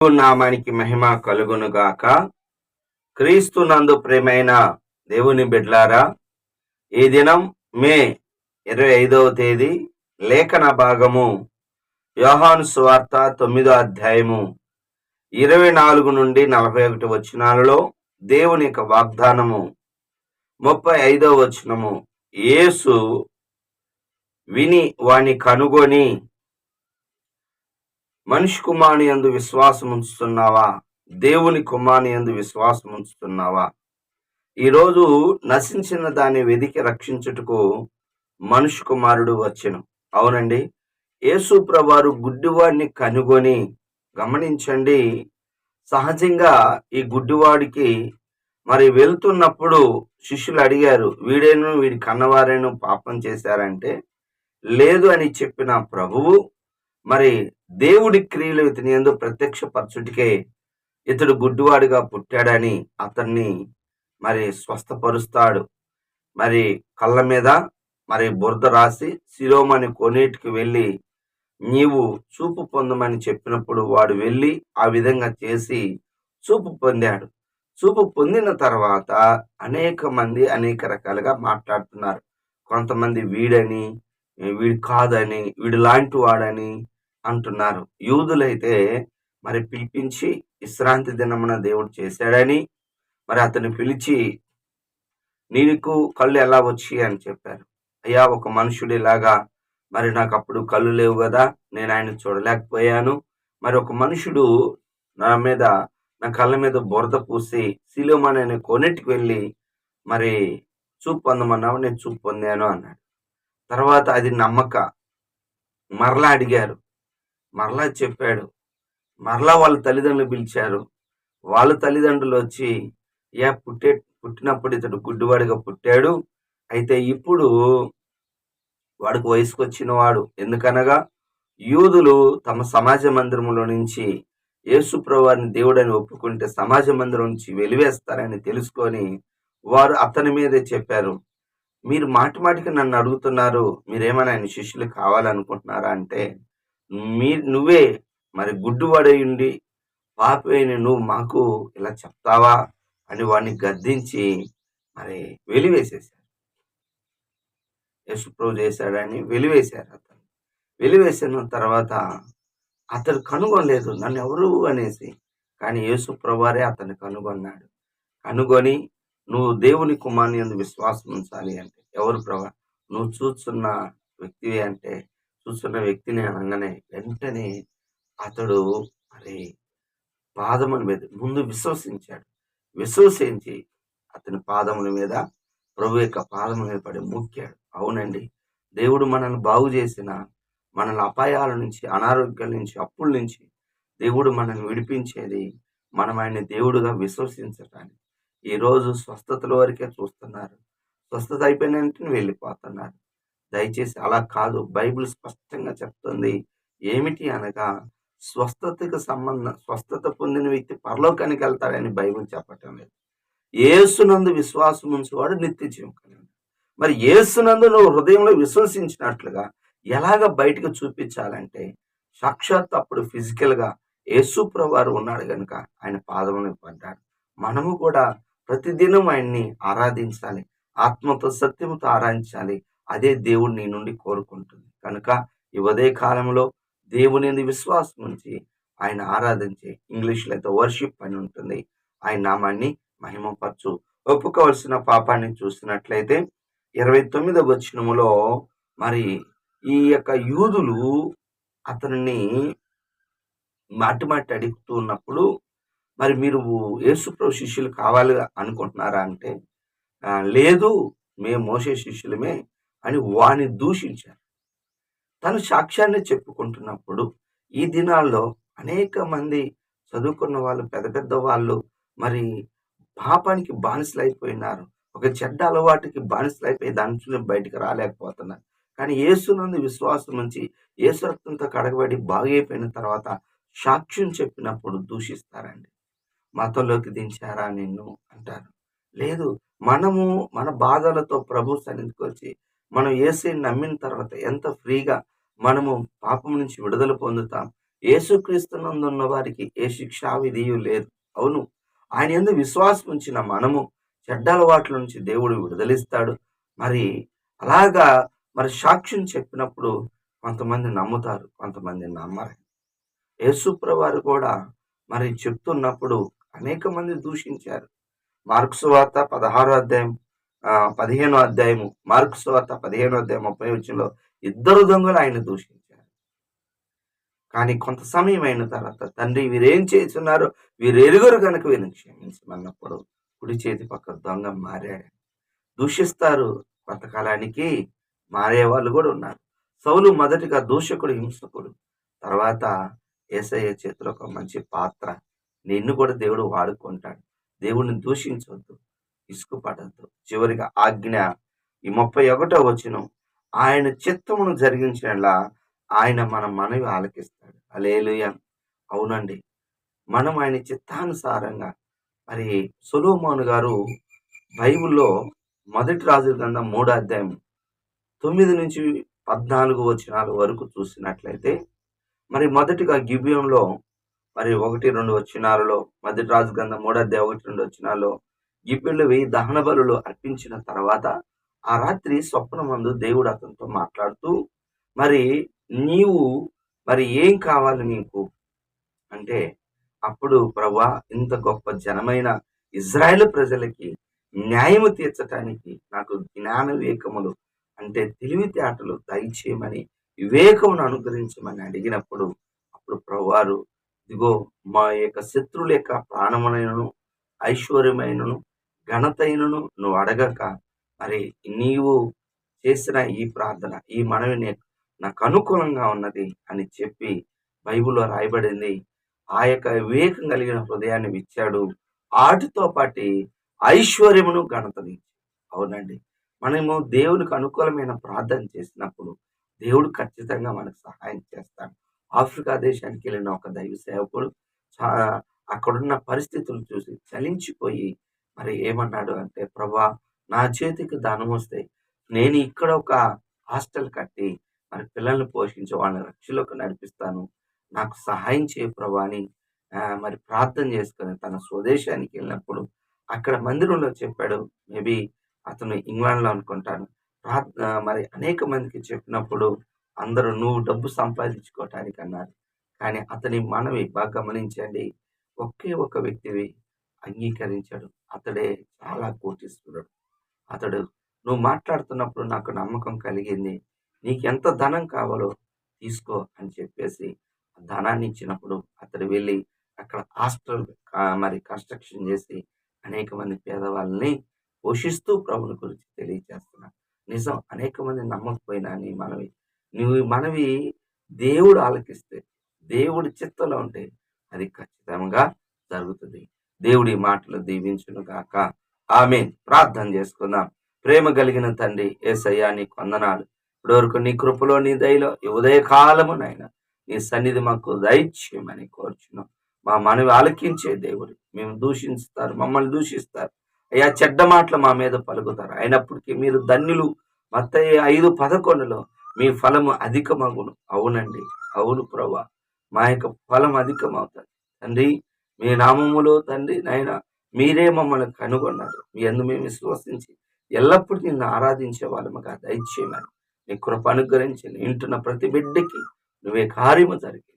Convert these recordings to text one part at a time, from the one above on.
నామానికి మహిమ కలుగునుగాక. క్రీస్తు నందు ప్రేమైన దేవుని బిడ్లారా ఈ దినం మే ఇరవై ఐదవ తేదీ లేఖన భాగము యోహాను సువార్త తొమ్మిదో అధ్యాయము ఇరవై నాలుగు నుండి నలభై ఒకటి వచనాలలో దేవుని యొక్క వాగ్దానము ముప్పై ఐదవ వచనము. యేసు విని వాని కనుగొని మనిషి కుమారుని ఎందు విశ్వాసం ఉంచుతున్నావా? దేవుని కుమారుని ఎందు విశ్వాసం ఉంచుతున్నావా? ఈరోజు నశించిన దాన్ని వెదికి రక్షించుటకు మనిషి కుమారుడు వచ్చెను. అవునండి. యేసు ప్రభువారు గుడ్డివాడిని కనుగొని గమనించండి. సహజంగా ఈ గుడ్డివాడికి మరి వెళ్తున్నప్పుడు శిష్యులు అడిగారు వీడేను? వీడి కన్నవారేను? పాపం చేశారంటే? లేదు అని చెప్పిన ప్రభువు మరి దేవుడి క్రియలు ఇతని ఎందు ప్రత్యక్షపరచుటికే ఇతడు గుడ్డివాడుగా పుట్టాడని అతన్ని మరి స్వస్థపరుస్తాడు. మరి కళ్ళ మీద మరి బురద రాసి శిరోమణి కొనేటికి వెళ్ళి నీవు చూపు పొందమని చెప్పినప్పుడు వాడు వెళ్ళి ఆ విధంగా చేసి చూపు పొందాడు. చూపు పొందిన తర్వాత అనేక మంది అనేక రకాలుగా మాట్లాడుతున్నారు. కొంతమంది వీడని వీడు కాదని వీడు లాంటి వాడని అంటున్నారు. యూదులైతే మరి పిలిపించి విశ్రాంతి దినమున దేవుడు చేశాడని మరి అతన్ని పిలిచి నీకు కళ్ళు ఎలా వచ్చి అని చెప్పారు. అయ్యా ఒక మనుషుడు ఇలాగా మరి నాకు అప్పుడు కళ్ళు లేవు కదా నేను ఆయన చూడలేకపోయాను. మరి ఒక మనుషుడు నా మీద నా కళ్ళ మీద బురద పూసి సిలోమా నేను కొనెట్టుకు వెళ్ళి మరి చూపు పొందమన్నావు? నేను చూపు పొందాను అన్నాడు. తర్వాత అది నమ్మక మరలా అడిగారు. మరలా చెప్పాడు. మరలా వాళ్ళ తల్లిదండ్రులు పిలిచారు. వాళ్ళ తల్లిదండ్రులు వచ్చి ఏ పుట్టే పుట్టినప్పుడు ఇతడు గుడ్డివాడిగా పుట్టాడు. అయితే ఇప్పుడు వాడికి వయసుకు వాడు ఎందుకనగా యూదులు తమ సమాజ మందిరంలో నుంచి యేసుప్రవారిని దేవుడని ఒప్పుకుంటే సమాజ మందిరం నుంచి వెలివేస్తారని తెలుసుకొని వారు అతని మీదే చెప్పారు. మీరు మాటి మాటికి నన్ను అడుగుతున్నారు. మీరేమైనా ఆయన శిష్యులు కావాలనుకుంటున్నారా? అంటే మీ నువ్వే మరి గుడ్డువాడై ఉండి పాపైన నువ్వు మాకు ఇలా చెప్తావా అని వాడిని గద్దించి మరి వెలివేసేశారు. యశుప్రభు చేశాడని వెలివేశారు అతను. వెలివేసిన తర్వాత అతడు కనుగొనలేదు నన్ను ఎవరు అనేసి. కానీ యేసు ప్రభువారే అతను కనుగొన్నాడు. కనుగొని నువ్వు దేవుని కుమార్ని యందు విశ్వాసం ఉంచాలి అంటే ఎవరు ప్రభా? నువ్వు చూస్తున్న వ్యక్తివి అంటే చూస్తున్న వ్యక్తిని అనగానే వెంటనే అతడు మరి పాదముల మీద ముందు విశ్వసించాడు. విశ్వసించి అతని పాదముల మీద ప్రభు యొక్క పాదముల మీద పడి ముక్కాడు. అవునండి దేవుడు మనల్ని బాగు చేసిన మనల్ని అపాయాల నుంచి అనారోగ్యాల నుంచి అప్పుల నుంచి దేవుడు మనల్ని విడిపించేది మనం ఆయన దేవుడుగా విశ్వసించటానికి. ఈ రోజు స్వస్థతల వరకే చూస్తున్నారు. స్వస్థత అయిపోయిన వెంటనే వెళ్ళిపోతున్నారు. దయచేసి అలా కాదు. బైబిల్ స్పష్టంగా చెప్తుంది. ఏమిటి అనగా స్వస్థతకు సంబంధం స్వస్థత పొందిన వ్యక్తి పరలోకానికి వెళ్తాడని బైబిల్ చెప్పటం లేదు. ఏసునందు విశ్వాసం ఉంచేవాడు నిత్య జీవం మరి ఏసునందు నువ్వు హృదయంలో విశ్వసించినట్లుగా ఎలాగ బయటకు చూపించాలంటే సాక్షాత్ అప్పుడు ఫిజికల్గా యేసు వారు ఉన్నాడు కనుక ఆయన పాదములను పడ్డాడు మనము కూడా ప్రతిదినం ఆయన్ని ఆరాధించాలి. ఆత్మతో సత్యముతో ఆరాధించాలి. అదే దేవుడు నీ నుండి కోరుకుంటుంది. కనుక ఈ ఉదయ కాలంలో దేవుని విశ్వాసం ఉంచి ఆయన ఆరాధించే ఇంగ్లీష్లో అయితే వర్షిప్ అని ఉంటుంది. ఆయన నామాన్ని మహిమపరచు. ఒప్పుకోవలసిన పాపాన్ని చూసినట్లయితే ఇరవై తొమ్మిదవ వచనములో మరి ఈ యొక్క యూదులు అతనిని మాటి మాటి అడుగుతూ ఉన్నప్పుడు మరి మీరు యేసుప్రభు శిష్యులు కావాలి అనుకుంటున్నారా అంటే లేదు మేము మోసే శిష్యులమే. అని వాని దూషించారు. తను సాక్ష్యాన్ని చెప్పుకుంటున్నప్పుడు ఈ దినాల్లో అనేక మంది చదువుకున్న వాళ్ళు పెద్ద పెద్ద వాళ్ళు మరి పాపానికి బానిసలైపోయినారు. ఒక చెడ్డ అలవాటుకి బానిసలైపోయి దాని నుంచి బయటికి రాలేకపోతున్నారు. కానీ ఏసునందు విశ్వాసం నుంచి యేసు రక్తంతో కడగబడి బాగైపోయిన తర్వాత సాక్ష్యం చెప్పినప్పుడు దూషిస్తారండి. మతంలోకి దించారా నిన్ను అంటారు. లేదు మనము మన బాధలతో ప్రభు సన్నిధికి వచ్చి మనం ఏసై నమ్మిన తర్వాత ఎంత ఫ్రీగా మనము పాపం నుంచి విడుదల పొందుతాం? యేసుక్రీస్తునందున్న వారికి ఏ శిక్షా విధియు లేదు. అవును. ఆయన ఎందు విశ్వాసం ఉంచిన మనము చెడ్డ అలవాట్ల నుంచి దేవుడు విడుదలిస్తాడు. మరి అలాగా మరి సాక్ష్యం చెప్పినప్పుడు కొంతమంది నమ్ముతారు కొంతమంది నమ్మరు. యేసుప్రవారు కూడా మరి చెప్తున్నప్పుడు అనేక మంది దూషించారు. మార్క్స్ వార్త పదహారో అధ్యాయం పదిహేనో అధ్యాయము మార్క్స్ వార్త పదిహేనో అధ్యాయం ముప్పై వచ్చిలో ఇద్దరు దొంగలు ఆయన దూషించారు. కానీ కొంత సమయం అయిన తర్వాత తండ్రి వీరేం చేస్తున్నారు వీరెరుగురు కనుక వీరిని క్షమించమన్నప్పుడు కుడి చేతి పక్క దొంగ మారాడు. దూషిస్తారు కొంతకాలానికి మారే వాళ్ళు కూడా ఉన్నారు. సౌలు మొదటిగా దూషకుడు హింసకుడు. తర్వాత ఏసయ్య చేతిలో ఒక మంచి పాత్ర. నిన్ను కూడా దేవుడు వాడుకుంటాడు. దేవుడిని దూషించవద్దు ఇసుకుపడద్దు చివరిగా ఆజ్ఞ ఈ ముప్పై ఒకటో వచనం. ఆయన చిత్తమును జరిగించినలా ఆయన మన మనవి ఆలకిస్తాడు. అలేలుయ అవునండి. మనం ఆయన చిత్తానుసారంగా మరి సులోమోను గారు బైబిల్లో మొదటి రాజుల కింద మూడో అధ్యాయం తొమ్మిది నుంచి పద్నాలుగు వచనాల వరకు చూసినట్లయితే మరి మొదటిగా గిబియంలో మరి ఒకటి రెండు వచ్చినాలలో మొదటి రాజు గ్రంథం మూడో అధ్యాయం ఒకటి రెండు వచ్చినాలో ఈ పిల్లవి దహన బలులు అర్పించిన తర్వాత ఆ రాత్రి స్వప్నమందు దేవుడు అతనితో మాట్లాడుతూ మరి నీవు మరి ఏం కావాలి నీకు? అంటే అప్పుడు ప్రభా ఇంత గొప్ప జనమైన ఇజ్రాయెల్ ప్రజలకి న్యాయము తీర్చటానికి నాకు జ్ఞాన వివేకములు అంటే తెలివితేటలు దయచేయమని వివేకమును అనుగ్రహించమని అడిగినప్పుడు అప్పుడు ప్రభువారు ఇదిగో మా యొక్క శత్రువుల యొక్క ప్రాణమునైనను ఐశ్వర్యమైనను ఘనతైనను నువ్వు అడగక మరి నీవు చేసిన ఈ ప్రార్థన ఈ మనవి నాకు అనుకూలంగా ఉన్నది అని చెప్పి బైబిల్లో రాయబడింది. ఆ యొక్క వివేకం కలిగిన హృదయాన్ని ఇచ్చాడు ఆటితో పాటి ఐశ్వర్యమును ఘనతని అవునండి. మనము దేవునికి అనుకూలమైన ప్రార్థన చేసినప్పుడు దేవుడు ఖచ్చితంగా మనకు సహాయం చేస్తాడు. ఆఫ్రికా దేశానికి వెళ్ళిన ఒక దైవ సేవకుడు చా- అక్కడున్న పరిస్థితులు చూసి చలించిపోయి మరి ఏమన్నాడు అంటే ప్రభా నా చేతికి ధనం వస్తే నేను ఇక్కడ ఒక హాస్టల్ కట్టి మరి పిల్లల్ని పోషించి వాళ్ళని రక్షలోకి నడిపిస్తాను. నాకు సహాయం చేయ ప్రభా అని మరి ప్రార్థన చేసుకుని తన స్వదేశానికి వెళ్ళినప్పుడు అక్కడ మందిరంలో చెప్పాడు. మేబీ అతను ఇంగ్లాండ్లో అనుకుంటాను. ప్రార్థన మరి అనేక మందికి చెప్పినప్పుడు అందరూ నువ్వు డబ్బు సంపాదించుకోవటానికి అన్నారు. కానీ అతని మనవి బాగా గమనించండి. ఒకే ఒక వ్యక్తివి అంగీకరించాడు. అతడే చాలా కోటిస్తున్నాడు అతడు నువ్వు మాట్లాడుతున్నప్పుడు నాకు నమ్మకం కలిగింది. నీకు ఎంత ధనం కావాలో తీసుకో అని చెప్పేసి ధనాన్ని ఇచ్చినప్పుడు అతడు వెళ్ళి అక్కడ హాస్టల్ మరి కన్స్ట్రక్షన్ చేసి అనేక మంది పేదవాళ్ళని పోషిస్తూ ప్రభుని గురించి తెలియజేస్తున్నాడు నిజం అనేక మంది నమ్మకపోయినా నీ మనవి నువ్వు మనవి దేవుడు ఆలకిస్తే దేవుడి చిత్తలో ఉంటే అది ఖచ్చితంగా జరుగుతుంది. దేవుడి మాటలు దీవించును గాక. ఆమె ప్రార్థన చేసుకుందాం. ప్రేమ కలిగిన తండ్రి ఏసయ్యా నీ కొందనాలు ఇప్పటివరకు నీ కృపలో నీ దయలో ఉదయకాలము నాయన నీ సన్నిధి మాకు దయచేయమని కోరుచున్నాం. మా మనవి ఆలకించే దేవుడు. మేము దూషిస్తారు మమ్మల్ని దూషిస్తారు. అయ్యా చెడ్డ మాటలు మా మీద పలుకుతారు. అయినప్పటికీ మీరు ధన్యులు. మత్తయి ఐదు పదకొండులో మీ ఫలము అధికమగును. అవునండి. అవును ప్రభా. మా యొక్క ఫలం అధికమవుతుంది. తండ్రి మీ నామములో తండ్రి నాయన మీరే మమ్మల్ని కనుగొన్నారు. మీ అందు మేము విశ్వసించి ఎల్లప్పుడూ నిన్ను ఆరాధించే వాళ్ళముగా దయచేయమని. నీ కృప అనుగ్రహించి వింటున్న ప్రతి బిడ్డకి నువ్వే కార్యము జరిగించి.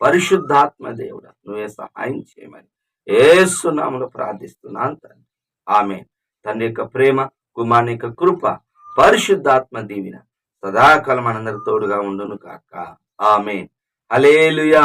పరిశుద్ధాత్మ దేవుడ నువ్వే సహాయం చేయమని ఏసునామలు ప్రార్థిస్తున్నాను తండ్రి. ఆమె తండ్రి యొక్క ప్రేమ కుమారుని యొక్క కృప పరిశుద్ధాత్మ దీవిన సదాకాలం మనందరి తోడుగా ఉండును కాక ఆమె అలేలుయా